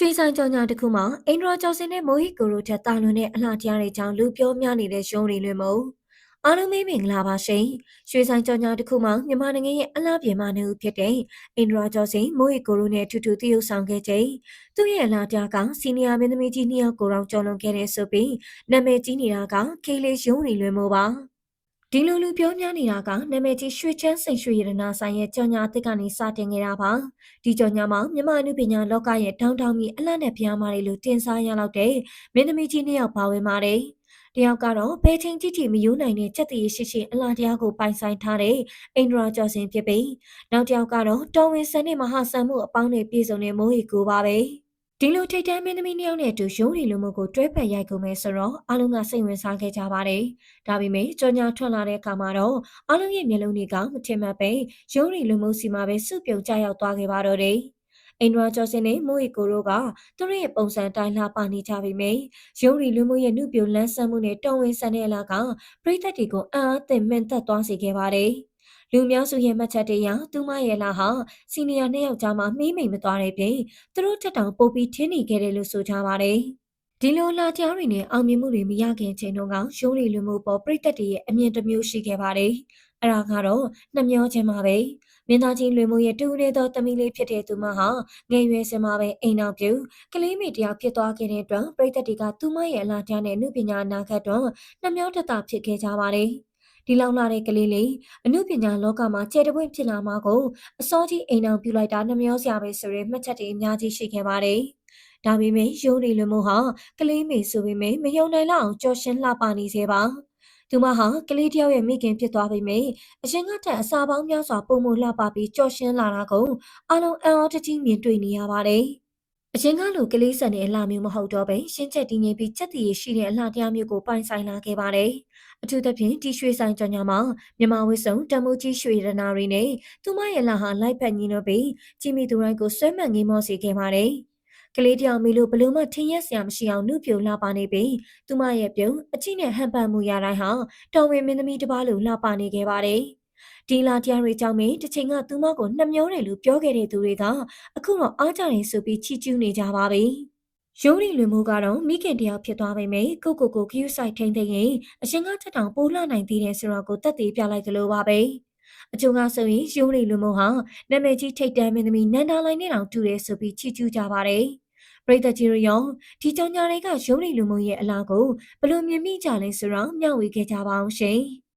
ရွှေဆိုင်ကြောင်ညာတစ်ခုမှာအင်ဒရာကျော်စင်နဲ့မိုဟီကိုရိုထက်တာလွန်တဲ့အလှတရားတွေကြောင့်လူပြောများနေတဲ့ရုံးတွေလွင်မို့အားလုံးမေးမင်္ဂလာပါရှင်ရွှေဆိုင်ကြောင်ညာတစ်ခုမှာမြန်မာနိုင်ငံရဲ့အလှပြင်မနေဦးဖြစ်တဲ့အင်ဒရာကျော်စင်မိုဟီကိုရိုနဲ့အထူးထူးတရုပ်ဆောင်ခဲ့ချိန်သူ့ရဲ့အလှတရားကစီနီယာမင်းသမီးကြီးနှစ်ယောက်ကိုတောင်ကျော်လွန်ခဲ့တဲ့ဆိုပြီးနာမည်ကြီးနေတာကခေးလေးရုံးတွေလွင်မို့ပါ ဒီလိုလူပြောများနေတာကနာမည်ကြီးရွှေချမ်းစိန်ရွှေရတနာဆိုင်ရဲ့ကြော်ညာအစ်စ်ကနေစတင်ခဲ့တာပါဒီကြော်ညာမှာမြန်မာအနုပညာလောကရဲ့တောင်းတောင်းမီအလန့်နဲ့ဖျားမာတွေလို့တင်စားရလောက်တဲ့မင်းသမီးကြီးနှစ်ယောက်ပါဝင်ပါတယ်တယောက်ကတော့ဘယ်ချိန်ကြည့်ကြည့်မယိုးနိုင်တဲ့စက်တည်ရှိရှိအလားတရားကိုပိုင်ဆိုင်ထားတဲ့အိန္ဒြာကျော်စင်ဖြစ်ပြီးနောက်တစ်ယောက်ကတော့တော်ဝင်ဆန်နဲ့မဟာဆန်မှုအပေါင်းနဲ့ပြည့်စုံတဲ့မိုးဟီကိုပါပဲ။ ဒီလိုထိတ်တန်းမင်းသမီးနှစ်ယောက်နဲ့အတူရုံးရီလူမှုကိုတွဲဖက်ရိုက်ကုန်မယ်ဆိုတော့အားလုံးကစိတ်ဝင်စားခဲ့ကြပါတယ်။ဒါပေမဲ့ကြော်ညာထွက်လာတဲ့အခါမှာတော့အားလုံးရဲ့မျက်လုံးတွေကမထင်မှတ်ပဲရုံးရီလူမှုစီမှာပဲစုပြုံကြရောက်သွားခဲ့ပါတော့တယ်။အင်ဒရာကျော်စင်နဲ့မိုးရီကိုတို့ကသူတို့ရဲ့ပုံစံတိုင်းလှပနေကြပြီမေရုံးရီလူမှုရဲ့နှုတ်ပြလန်းဆန်းမှုနဲ့တော်ဝင်ဆန်တဲ့အလားကပြိသက်တွေကိုအံ့အားသင့်မှန်သက်သွားစေခဲ့ပါတယ်။ လူများစုရဲ့မှတ်ချက်တွေအရသူမရဲ့လာဟာစီနီယာနှစ်ယောက်ကြားမှာမှီးမိန်မသွားတဲ့ပြင်သူတို့တက်တောင်ပို့ပြီးထင်းနေခဲ့တယ်လို့ဆိုကြပါတယ်။ဒီလိုလာကြားတွေနဲ့အောင်မြင်မှုတွေမရခင်ချိန်တုန်းကရုံးရီလူမှုပေါ်ပြိတက်တွေရဲ့အမြင်တစ်မျိုးရှိခဲ့ပါတယ်။အဲ့ဒါကတော့နှမျောခြင်းပါပဲ။မင်းသားကြီးလွေမိုးရဲ့တူနေသောတမီးလေးဖြစ်တဲ့သူမဟာငယ်ရွယ်စဉ်မှာပဲအိမ်အောင်ပြုကလေးမိတယောက်ဖြစ်သွားခဲ့တဲ့အတွက်ပြိသက်တွေကသူမရဲ့အလားတရားနဲ့အမှုပညာနာခတ်တော့နှမျောတတဖြစ်ခဲ့ကြပါတယ်။ ဒီလောက်လာတဲ့ကလေးလေးအမှုပညာလောကမှာကျေတပွင့်ဖြစ်လာမှာကိုအစောကြီးအိမ်အောင်ပြလိုက်တာနှမျောစရာပဲဆိုရင်မှတ်ချက်တွေအများကြီးရှိခဲ့ပါတယ်။ဒါပေမဲ့ရိုးရီလွန်မို့ဟာကလေးမေဆိုပေမဲ့မယုံနိုင်လောက်အောင်ကြော်ရှင်းလှပနေစေပါ။သူမဟာကလေးတယောက်ရဲ့မိခင်ဖြစ်သွားပေမဲ့အရှင်ကထက်အစာပေါင်းများစွာပုံမလှပပြီးကြော်ရှင်းလာတာကိုအလုံးအံ့အားတကြီးမြင်တွေ့နေရပါတယ်။ အရင်ကလိုကလေးဆန်တဲ့အလှမျိုးမဟုတ်တော့ပဲရှင်းချက်တည်ငြိမ်ပြီးချက်တည်ရရှိတဲ့အလှတရားမျိုးကိုပိုင်ဆိုင်လာခဲ့ပါတယ်။အထူးသဖြင့်ဒီရွှေဆိုင်ကြော်ညာမှာမြန်မာဝစ်စုံတမိုးကြီးရွှေရတနာတွေနဲ့သူမရဲ့လှဟာလိုက်ဖက်ညီလို့ပြီးကြည်မီသူတိုင်းကိုဆွဲမှတ်ငိမောစေခဲ့ပါတယ်။ကလေးတယောက်မီလို့ဘလို့မှထင်ရက်စရာမရှိအောင်နှုတ်ပြိုလှပနေပြီးသူမရဲ့ပြုံအချိနဲ့ဟန်ပန်မှုရတိုင်းဟာတော်ဝင်မင်းသမီးတစ်ပါးလိုလှပနေခဲ့ပါတယ်။ ဒီလာတရားတွေကြောင့်မင်းတစ်ချိန်ကသူမကိုနှမျောတယ်လို့ပြောခဲ့တဲ့သူတွေကအခုတော့အားကြတယ်ဆိုပြီးချီးကျူးနေကြပါပြီ။ရုံးရီလွင်မိုးကတော့မိခင်တယောက်ဖြစ်သွားပေမဲ့ကိုကိုကိုကယူဆိုင်ထိန်သိရင်အရှင်ကတက်တောင်ပိုးလှနိုင်သေးတယ်ဆိုတော့ကိုတက်သေးပြလိုက်သလိုပါပဲ။အချို့ကဆိုရင်ရုံးရီလွင်မိုးဟာနာမည်ကြီးထိတ်တန်းမင်းသမီးနန္ဒာလိုင်းနဲ့တောင်တူတယ်ဆိုပြီးချီးကျူးကြပါတယ်။ပရိသတ်ကြီးရောဒီကြောင်ညာတွေကရုံးရီလူမှုရဲ့အလားကိုဘလို့မြင်မိကြလဲဆိုတော့မျှဝေခဲ့ကြပါအောင်ရှင်။